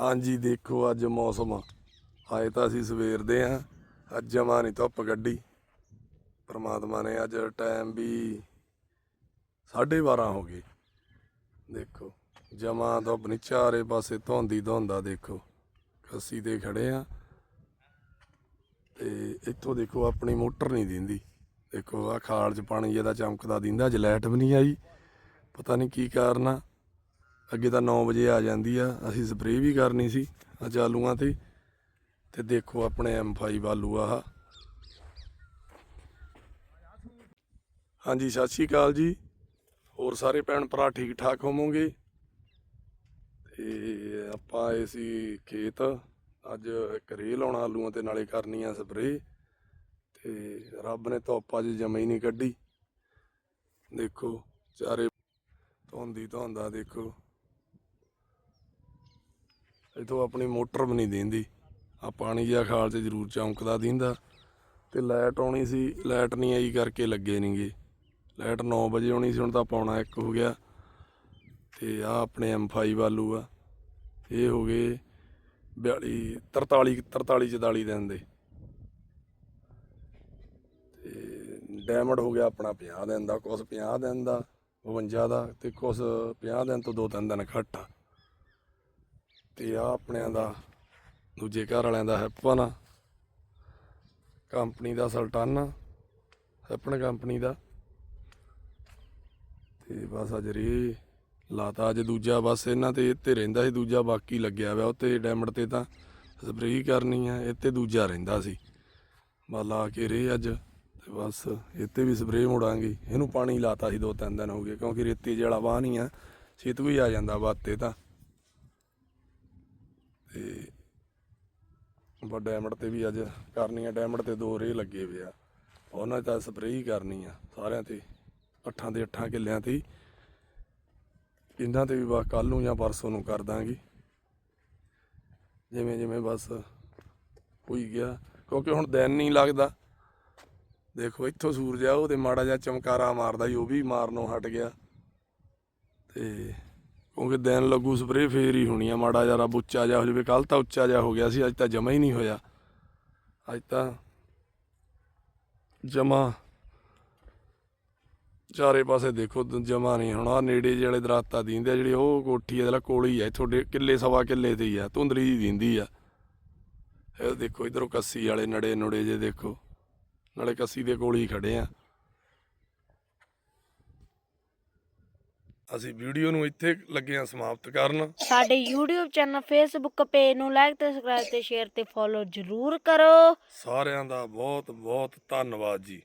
ਹਾਂਜੀ, ਦੇਖੋ ਅੱਜ ਮੌਸਮ। ਆਏ ਤਾਂ ਅਸੀਂ ਸਵੇਰ ਦੇ ਆ। ਅੱਜ ਜਮਾ ਨਹੀਂ ਧੁੱਪ ਗੱਡੀ ਪਰਮਾਤਮਾ ਨੇ ਅੱਜ ਟਾਈਮ ਵੀ 12:30 ਹੋ ਗਏ। ਦੇਖੋ, ਜਮਾ ਧੁੱਪ ਨਹੀਂ, ਚਾਰੇ ਪਾਸੇ ਧੁੰਦੀ ਧੁੰਦਾ ਦੇਖੋ। ਕੱਸੀ ਤੇ ਖੜੇ ਆ। ਤੇ ਇੱਥੋਂ ਦੇਖੋ, ਆਪਣੀ ਮੋਟਰ ਨਹੀਂ ਦਿੰਦੀ। ਦੇਖੋ ਆ ਖਾਲ 'ਚ ਪਾਣੀ ਜਿਹਦਾ ਚਮਕਦਾ ਦਿੰਦਾ, ਅੱਜ ਲਾਈਟ ਵੀ ਨਹੀਂ ਆਈ। ਪਤਾ ਨਹੀਂ ਕੀ ਕਾਰਨ ਆ। ਅੱਗੇ ਤਾਂ 9 ਵਜੇ ਆ ਜਾਂਦੀ ਆ, ਅਸੀਂ ਸਪਰੇਅ ਵੀ ਕਰਨੀ ਸੀ ਅੱਜ ਆਲੂਆਂ ਤੇ। ਤੇ ਦੇਖੋ ਆਪਣੇ M5 ਆਲੂ ਆਹ। ਹਾਂਜੀ, ਸਤਿ ਸ਼੍ਰੀ ਅਕਾਲ ਜੀ। ਹੋਰ ਸਾਰੇ ਭੈਣ ਭਰਾ ਠੀਕ ਠਾਕ ਹੋਵੋਗੇ? ਤੇ ਆਪਾਂ ਇਹ ਸੀ ਖੇਤ। ਅੱਜ ਇੱਕ ਰੇ ਲਾਉਣਾ ਆਲੂਆਂ ਤੇ ਨਾਲੇ ਕਰਨੀ ਆ ਸਪਰੇਅ ਤੇ ਰੱਬ ਨੇ ਧੁੱਪ ਅੱਜ ਜਮੇ ਹੀ ਨਹੀਂ ਕੱਢੀ। ਦੇਖੋ, ਚਾਰੇ ਧੁੰਦੀ ਧੁੰਦਾ ਦੇਖੋ। ਇਥੋਂ ਆਪਣੀ ਮੋਟਰ ਵੀ ਨਹੀਂ ਦਿੰਦੀ। ਆ ਪਾਣੀ ਜਿਹਾ ਖਾਲ 'ਚ ਜ਼ਰੂਰ ਚੌਂਕਦਾ ਦਿੰਦਾ। ਤੇ ਲਾਈਟ ਆਉਣੀ ਸੀ, ਲਾਈਟ ਨਹੀਂ ਆਈ ਕਰਕੇ ਲੱਗੇ ਨਹੀਂਗੇ। ਲਾਈਟ 9 ਵਜੇ ਆਉਣੀ ਸੀ, ਹੁਣ ਤਾਂ ਪੌਣਾ 1 ਹੋ ਗਿਆ। ਤੇ ਆ ਆਪਣੇ M5 ਆਲੂ ਆ। ਇਹ ਹੋ ਗਏ 42 43 43 44 ਦਿਨ ਦੇ। ਤੇ ਡੈਮਡ ਹੋ ਗਿਆ ਆਪਣਾ 50 ਦਿਨ ਦਾ, ਕੁਛ 50 ਦਿਨ ਦਾ 52 ਦਾ, ਤੇ ਕੁਛ 50 ਦਿਨ ਤੋਂ ਦੋ ਤਿੰਨ ਦਿਨ ਘੱਟ ਆ। ਤੇ ਆ ਆਪਣਿਆਂ ਦਾ, ਦੂਜੇ ਘਰ ਵਾਲਿਆਂ ਦਾ ਹੈਪਨ ਆ। ਕੰਪਨੀ ਦਾ ਸਲਟਾਨਾ ਹੈਪਨ ਕੰਪਨੀ ਦਾ। ਤੇ ਬਸ ਅੱਜ ਰੇ ਲਾਤਾ, ਅੱਜ ਦੂਜਾ ਬਸ ਇਹਨਾਂ ਤੇ, ਇੱਥੇ ਰਹਿੰਦਾ ਸੀ ਦੂਜਾ, ਬਾਕੀ ਲੱਗਿਆ ਹੋਇਆ ਉੱਤੇ ਡੈਮਡ ਤੇ ਤਾਂ ਸਪਰੇਅ ਕਰਨੀ ਆ, ਇੱਥੇ ਦੂਜਾ ਰਹਿੰਦਾ ਸੀ। ਬਸ ਲਾ ਕੇ ਰੇ ਅੱਜ, ਤੇ ਬਸ ਇੱਥੇ ਵੀ ਸਪਰੇਅ ਮੁੜਾਂਗੇ। ਇਹਨੂੰ ਪਾਣੀ ਲਾਤਾ ਸੀ ਦੋ ਤਿੰਨ ਦਿਨ ਹੋ ਗਏ, ਕਿਉਂਕਿ ਰੇਤੀ ਜਿਹੜਾ ਵਾਹ ਨਹੀਂ ਆ, ਛੇਤੂ ਹੀ ਆ ਜਾਂਦਾ ਬਾਤੇ ਤਾਂ। ਤੇ ਬਾ ਡੈਮਡ ਤੇ ਵੀ ਅੱਜ ਕਰਨੀ ਆ ਡੈਮਡ ਤੇ ਦੋ ਰੇ ਲੱਗੇ ਹੋਏ ਆ। ਉਹਨਾਂ 'ਚ ਤਾਂ ਸਪਰੇਅ ਕਰਨੀ ਆ, ਸਾਰਿਆਂ ਤੇ, ਅੱਠਾਂ ਦੇ ਅੱਠਾਂ ਕਿੱਲਿਆਂ ਤੇ। ਹੀ। ਇਹਨਾਂ ਤੇ ਵੀ ਬਸ ਕੱਲ ਨੂੰ ਜਾਂ ਪਰਸੋਂ ਨੂੰ ਕਰ ਦਾਂਗੇ। ਜਿਵੇਂ ਜਿਵੇਂ ਬਸ ਹੋਈ ਗਿਆ, ਕਿਉਂਕਿ ਹੁਣ ਦਿਨ ਨਹੀਂ ਲੱਗਦਾ। ਦੇਖੋ, ਇੱਥੋਂ ਸੂਰਜ ਆ ਉਹਦੇ ਮਾੜਾ ਜਿਹਾ ਚਮਕਾਰਾ ਮਾਰਦਾ ਸੀ, ਉਹ ਵੀ ਮਾਰਨੋਂ ਹਟ ਗਿਆ। ਤੇ ਕਿਉਂਕਿ ਦਿਨ ਲੱਗੂ ਸਪਰੇਅ ਫੇਰ ਹੀ ਹੋਣੀ ਆ, ਮਾੜਾ ਜਿਹਾ ਰੱਬ ਉੱਚਾ ਜਿਹਾ ਹੋ ਜਾਵੇ। ਕੱਲ ਤਾਂ ਉੱਚਾ ਜਿਹਾ ਹੋ ਗਿਆ ਸੀ, ਅੱਜ ਤਾਂ ਜਮਾ ਹੀ ਨਹੀਂ ਹੋਇਆ। ਅੱਜ ਤਾਂ ਜਮਾ ਚਾਰੇ ਪਾਸੇ ਦੇਖੋ ਜਮਾ ਨਹੀਂ। ਹੁਣ ਆ ਨੇੜੇ ਜਿਹੜੇ ਦਰਖਤਾਂ ਦੀਂਦੇ ਆ, ਜਿਹੜੀ ਉਹ ਕੋਠੀ ਆ, ਜਿਹੜਾ ਕੋਲ ਹੀ ਆ ਤੁਹਾਡੇ ਕਿੱਲੇ ਸਵਾ ਕਿੱਲੇ ਤੇ ਹੀ ਆ, ਧੁੰਦਲੀ ਦੀ ਦਿੰਦੀ ਆ। ਇਹ ਦੇਖੋ, ਇਧਰੋਂ ਕੱਸੀ ਵਾਲੇ ਨੜੇ ਨੁੜੇ ਜੇ ਦੇਖੋ, ਨਾਲੇ ਕੱਸੀ ਦੇ ਕੋਲ ਹੀ ਖੜੇ ਆ। ਅਸੀਂ ਵੀਡੀਓ ਨੂੰ ਇੱਥੇ ਲੱਗੇ ਆ ਸਮਾਪਤ ਕਰਨ। ਸਾਡੇ YouTube ਚੈਨਲ Facebook ਪੇਜ ਨੂੰ ਲਾਈਕ ਤੇ ਸਬਸਕ੍ਰਾਈਬ ਤੇ ਸ਼ੇਅਰ ਤੇ ਫੋਲੋ ਜ਼ਰੂਰ ਕਰੋ। ਸਾਰਿਆਂ ਦਾ ਬਹੁਤ ਬਹੁਤ ਧੰਨਵਾਦ ਜੀ।